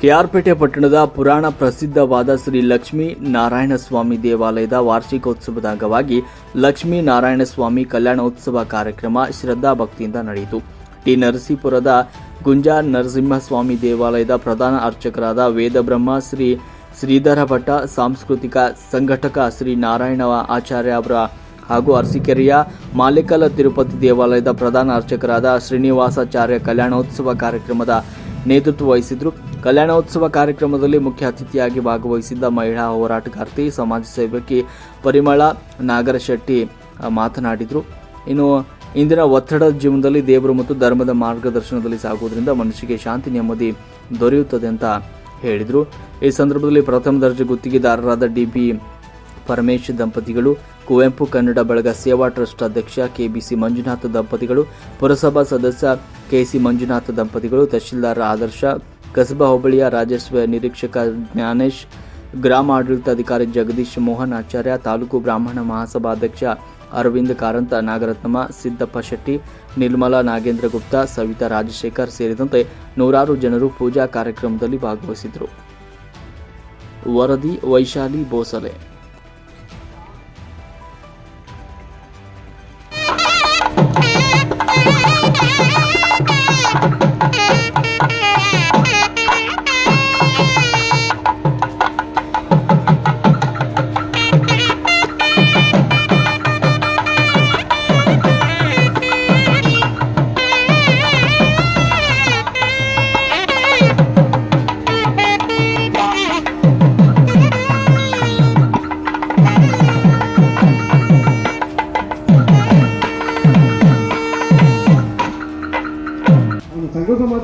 ಕೆಆರ್ಪೇಟೆ ಪಟ್ಟಣದ ಪುರಾಣ ಪ್ರಸಿದ್ಧವಾದ ಶ್ರೀ ಲಕ್ಷ್ಮೀ ನಾರಾಯಣ ಸ್ವಾಮಿ ದೇವಾಲಯದ ವಾರ್ಷಿಕೋತ್ಸವದ ಅಂಗವಾಗಿ ಲಕ್ಷ್ಮೀ ನಾರಾಯಣ ಸ್ವಾಮಿ ಕಲ್ಯಾಣೋತ್ಸವ ಕಾರ್ಯಕ್ರಮ ಶ್ರದ್ಧಾ ಭಕ್ತಿಯಿಂದ ನಡೆಯಿತು. ಟಿ ನರಸೀಪುರದ ಗುಂಜಾ ನರಸಿಂಹಸ್ವಾಮಿ ದೇವಾಲಯದ ಪ್ರಧಾನ ಅರ್ಚಕರಾದ ವೇದಬ್ರಹ್ಮ, ಶ್ರೀ ಶ್ರೀಧರ ಭಟ್ಟ ಸಾಂಸ್ಕೃತಿಕ ಸಂಘಟಕ ಶ್ರೀ ನಾರಾಯಣ ಆಚಾರ್ಯ ಅವರ ಹಾಗೂ ಅರಸಿಕೆರೆಯ ಮಾಲಿಕಲ ತಿರುಪತಿ ದೇವಾಲಯದ ಪ್ರಧಾನ ಅರ್ಚಕರಾದ ಶ್ರೀನಿವಾಸಾಚಾರ್ಯ ಕಲ್ಯಾಣೋತ್ಸವ ಕಾರ್ಯಕ್ರಮದ ನೇತೃತ್ವ ವಹಿಸಿದ್ರು. ಕಲ್ಯಾಣೋತ್ಸವ ಕಾರ್ಯಕ್ರಮದಲ್ಲಿ ಮುಖ್ಯ ಅತಿಥಿಯಾಗಿ ಭಾಗವಹಿಸಿದ್ದ ಮಹಿಳಾ ಹೋರಾಟಗಾರ್ತಿ, ಸಮಾಜ ಸೇವಕಿ ಪರಿಮಳ ನಾಗರಶೆಟ್ಟಿ ಮಾತನಾಡಿದರು. ಇನ್ನು ಇಂದಿನ ಒತ್ತಡ ಜೀವನದಲ್ಲಿ ದೇವರು ಮತ್ತು ಧರ್ಮದ ಮಾರ್ಗದರ್ಶನದಲ್ಲಿ ಸಾಗುವುದರಿಂದ ಮನುಷ್ಯಗೆ ಶಾಂತಿ, ನೆಮ್ಮದಿ ದೊರೆಯುತ್ತದೆ ಅಂತ ಹೇಳಿದರು. ಈ ಸಂದರ್ಭದಲ್ಲಿ ಪ್ರಥಮ ದರ್ಜೆ ಗುತ್ತಿಗೆದಾರರಾದ ಡಿ ಬಿ ಪರಮೇಶ್ ದಂಪತಿಗಳು ಕುವೆಂಪು, ಕನ್ನಡ ಬಳಗ ಸೇವಾ ಟ್ರಸ್ಟ್ ಅಧ್ಯಕ್ಷ ಕೆಬಿಸಿ ಮಂಜುನಾಥ ದಂಪತಿಗಳು, ಪುರಸಭಾ ಸದಸ್ಯ ಕೆಸಿ ಮಂಜುನಾಥ ದಂಪತಿಗಳು, ತಹಶೀಲ್ದಾರ್ ಆದರ್ಶ, ಕಸಬಾ ಹೋಬಳಿಯ ರಾಜಸ್ವ ನಿರೀಕ್ಷಕ ಜ್ಞಾನೇಶ್, ಗ್ರಾಮ ಆಡಳಿತಾಧಿಕಾರಿ ಜಗದೀಶ್ ಮೋಹನ್ ಆಚಾರ್ಯ, ತಾಲೂಕು ಬ್ರಾಹ್ಮಣ ಮಹಾಸಭಾ ಅಧ್ಯಕ್ಷ ಅರವಿಂದ್ ಕಾರಂತ, ನಾಗರತ್ನಮ್ಮ, ಸಿದ್ದಪ್ಪ ಶೆಟ್ಟಿ, ನಿರ್ಮಲಾ ನಾಗೇಂದ್ರ ಗುಪ್ತಾ, ಸವಿತಾ ರಾಜಶೇಖರ್ ಸೇರಿದಂತೆ ನೂರಾರು ಜನರು ಪೂಜಾ ಕಾರ್ಯಕ್ರಮದಲ್ಲಿ ಭಾಗವಹಿಸಿದರು ವರದಿ ವೈಶಾಲಿ ಬೋಸಲೆ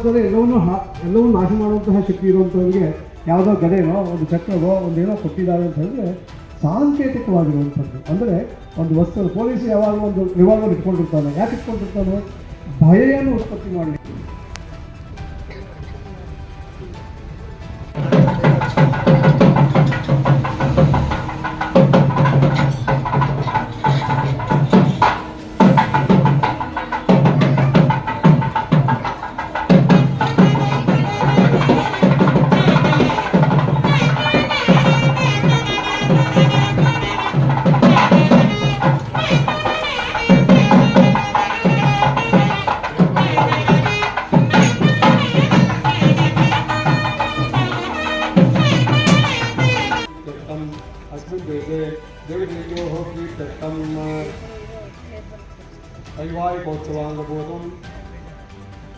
ಸಮಾಜದಲ್ಲಿ ಎಲ್ಲವನ್ನೂ ಹಾ- ಎಲ್ಲವನ್ನೂ ನಾಶ ಮಾಡುವಂತಹ ಶಕ್ತಿ ಇರುವಂಥವ್ರಿಗೆ ಯಾವುದೋ ಗದೆನೋ ಒಂದು ಚಕ್ರವೋ, ಒಂದೇನೋ ಕೊಟ್ಟಿದ್ದಾರೆ ಅಂತ ಹೇಳಿದ್ರೆ ಸಾಂಕೇತಿಕವಾಗಿರುವಂಥದ್ದು. ಅಂದರೆ ಒಂದು ವಸ್ತು ಪೊಲೀಸ್ ಯಾವಾಗ ಒಂದು ರಿವಾಲ್ವರ್ ಇಟ್ಕೊಂಡಿರ್ತಾನೆ, ಯಾಕೆ ಇಟ್ಕೊಂಡಿರ್ತಾನೆ, ಭಯವನ್ನು ಉತ್ಪತ್ತಿ ಮಾಡಲಿಕ್ಕೆ. ದೇವರಿಗೂ ಹೋಗಿ ತಮ್ಮ వైవాహికోత్సవాంగభూతం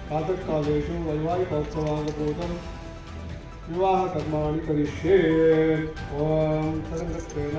ప్రాతకాలేషు వైవాహికోత్సవాంగభూతం వివాహకర్మాణి కరిష్యే ఓం సరంగత్వేన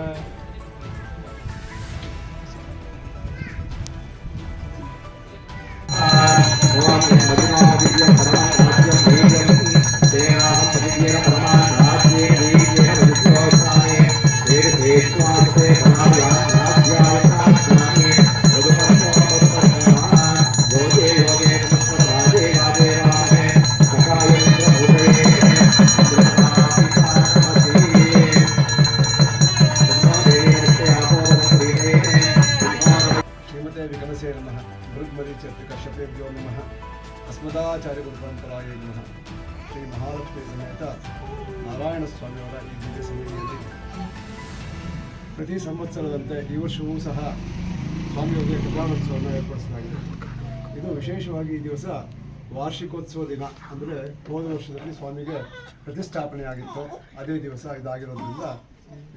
ಅಸ್ಮದಾಚಾರ್ಯ ಗುರುಪರಂಪರಾಯ ನಮಃ ಶ್ರೀ ಮಹಾಲಕ್ಷ್ಮಿ ಸಮೇತ ನಾರಾಯಣ ಸ್ವಾಮಿಯವರ ಈ ದಿವ್ಯ ಸಮಿತಿಯಲ್ಲಿ ಪ್ರತಿ ಸಂವತ್ಸರದಂತೆ ಈ ವರ್ಷವೂ ಸಹ ಸ್ವಾಮಿಯವರಿಗೆ ಕಲ್ಯಾಣೋತ್ಸವವನ್ನು ಏರ್ಪಡಿಸಲಾಗಿದೆ. ಇದು ವಿಶೇಷವಾಗಿ ಈ ದಿವಸ ವಾರ್ಷಿಕೋತ್ಸವ ದಿನ ಅಂದರೆ ಹೋದ ವರ್ಷದಲ್ಲಿ ಸ್ವಾಮಿಗೆ ಪ್ರತಿಷ್ಠಾಪನೆ ಆಗಿತ್ತು ಅದೇ ದಿವಸ ಇದಾಗಿರೋದ್ರಿಂದ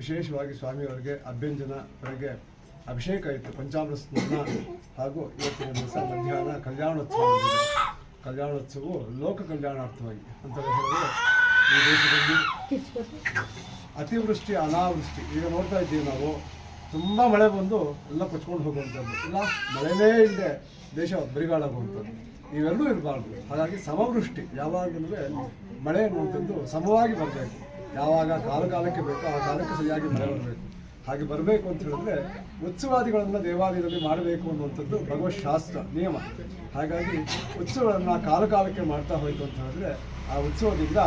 ವಿಶೇಷವಾಗಿ ಸ್ವಾಮಿಯವರಿಗೆ ಅಭ್ಯಂಜನ, ಬೆಳಗ್ಗೆ ಅಭಿಷೇಕ ಇತ್ತು. ಪಂಚಾಮೃತ ಸ್ನಾನ ಹಾಗೂ ಇವತ್ತಿನ ದಿವಸ ಮಧ್ಯಾಹ್ನ ಕಲ್ಯಾಣೋತ್ಸವ. ಕಲ್ಯಾಣೋತ್ಸವವು ಲೋಕ ಕಲ್ಯಾಣಾರ್ಥವಾಗಿ ಅಂತ ಹೇಳಿದ್ರೆ ಈ ದೇಶದಲ್ಲಿ ಅತಿವೃಷ್ಟಿ, ಅನಾವೃಷ್ಟಿ ಈಗ ನೋಡ್ತಾ ಇದ್ದೀವಿ ನಾವು. ತುಂಬ ಮಳೆ ಬಂದು ಎಲ್ಲ ಕೊಚ್ಕೊಂಡು ಹೋಗುವಂಥದ್ದು. ಇಲ್ಲ, ಮಳೆನೇ ಇಲ್ಲದೆ ದೇಶ ಬರಿಗಾಡಾಗುವಂಥದ್ದು ಇವೆಲ್ಲೂ ಇರಬಾರ್ದು. ಹಾಗಾಗಿ ಸಮವೃಷ್ಟಿ ಯಾವಾಗಲೂ ಮಳೆ ಅನ್ನುವಂಥದ್ದು ಸಮವಾಗಿ ಬರಬೇಕು. ಯಾವಾಗ ಕಾಲ ಕಾಲಕ್ಕೆ ಬೇಕೋ ಆ ಕಾಲಕ್ಕೆ ಸರಿಯಾಗಿ ಮಳೆ ಬರಬೇಕು. ಹಾಗೆ ಬರಬೇಕು ಅಂತ ಹೇಳಿದ್ರೆ ಉತ್ಸವಾದಿಗಳನ್ನು ದೇವಾಲಯದಲ್ಲಿ ಮಾಡಬೇಕು ಅನ್ನುವಂಥದ್ದು ಭಗವತ್ ಶಾಸ್ತ್ರ ನಿಯಮ. ಹಾಗಾಗಿ ಉತ್ಸವಗಳನ್ನು ಕಾಲಕಾಲಕ್ಕೆ ಮಾಡ್ತಾ ಹೋಯಿತು ಅಂತ ಹೇಳಿದ್ರೆ ಆ ಉತ್ಸವದಿಂದ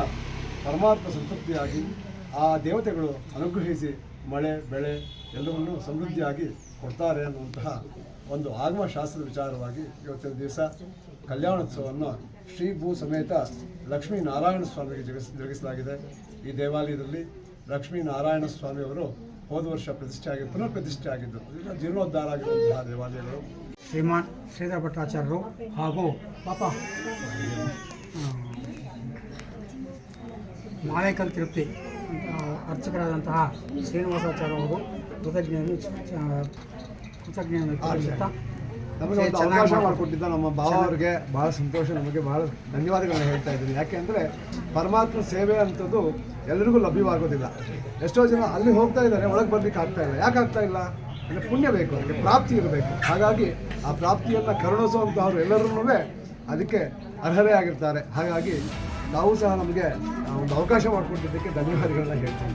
ಪರಮಾತ್ಮ ಸಂತೃಪ್ತಿಯಾಗಿ, ಆ ದೇವತೆಗಳು ಅನುಗ್ರಹಿಸಿ ಮಳೆ, ಬೆಳೆ ಎಲ್ಲವನ್ನು ಸಮೃದ್ಧಿಯಾಗಿ ಕೊಡ್ತಾರೆ ಅನ್ನುವಂತಹ ಒಂದು ಆಗಮಶಾಸ್ತ್ರದ ವಿಚಾರವಾಗಿ ಇವತ್ತಿನ ದಿವಸ ಕಲ್ಯಾಣೋತ್ಸವವನ್ನು ಶ್ರೀ ಭೂ ಸಮೇತ ಲಕ್ಷ್ಮೀ ನಾರಾಯಣ ಸ್ವಾಮಿಗೆ ಜಗಿಸ್ ಜರುಗಿಸಲಾಗಿದೆ. ಈ ದೇವಾಲಯದಲ್ಲಿ ಲಕ್ಷ್ಮೀ ನಾರಾಯಣ ಸ್ವಾಮಿಯವರು ಹೋದ ವರ್ಷ ಪ್ರತಿಷ್ಠೆ ಆಗಿ ಪುನರ್ ಪ್ರತಿಷ್ಠೆ ಆಗಿದ್ದು ಜೀರ್ಣೋದ್ಧಾರ ಆಗಿರುವಂತಹ ದೇವಾಲಯಗಳು. ಶ್ರೀಮಾನ್ ಶ್ರೀಧರ ಭಟ್ಟಾಚಾರ್ಯರು ಹಾಗೂ ಪಾಪ ಮಾಲೇಕಲ್ ತಿರುಪತಿ ಅರ್ಚಕರಾದಂತಹ ಶ್ರೀನಿವಾಸಾಚಾರ್ಯ ಅವರು ಕೃತಜ್ಞೆಯನ್ನು ಕೃತಜ್ಞೆಯನ್ನು ನಮಗೆ ಒಂದು ಅವಕಾಶ ಮಾಡಿಕೊಟ್ಟಿದ್ದ ನಮ್ಮ ಭಾವ ಅವರಿಗೆ ಭಾಳ ಸಂತೋಷ ನಮಗೆ ಭಾಳ ಧನ್ಯವಾದಗಳನ್ನ ಹೇಳ್ತಾ ಇದ್ದೀನಿ. ಯಾಕೆ ಅಂದರೆ ಪರಮಾತ್ಮ ಸೇವೆ ಅಂಥದ್ದು ಎಲ್ಲರಿಗೂ ಲಭ್ಯವಾಗೋದಿಲ್ಲ. ಎಷ್ಟೋ ಜನ ಅಲ್ಲಿ ಹೋಗ್ತಾ ಇದ್ದಾರೆ ಒಳಗೆ ಬರ್ಲಿಕ್ಕೆ ಆಗ್ತಾ ಇಲ್ಲ. ಯಾಕೆ ಆಗ್ತಾ ಇಲ್ಲ? ಅಂದರೆ ಪುಣ್ಯ ಬೇಕು ಅದಕ್ಕೆ ಪ್ರಾಪ್ತಿ ಇರಬೇಕು. ಹಾಗಾಗಿ ಆ ಪ್ರಾಪ್ತಿಯನ್ನು ಕರುಣಿಸುವಂಥವ್ರು ಎಲ್ಲರೂ ಅದಕ್ಕೆ ಅರ್ಹರೇ ಆಗಿರ್ತಾರೆ. ಹಾಗಾಗಿ ನಾವು ಸಹ ನಮಗೆ ಒಂದು ಅವಕಾಶ ಮಾಡಿಕೊಟ್ಟಿದ್ದಕ್ಕೆ ಧನ್ಯವಾದಗಳನ್ನ ಹೇಳ್ತೀನಿ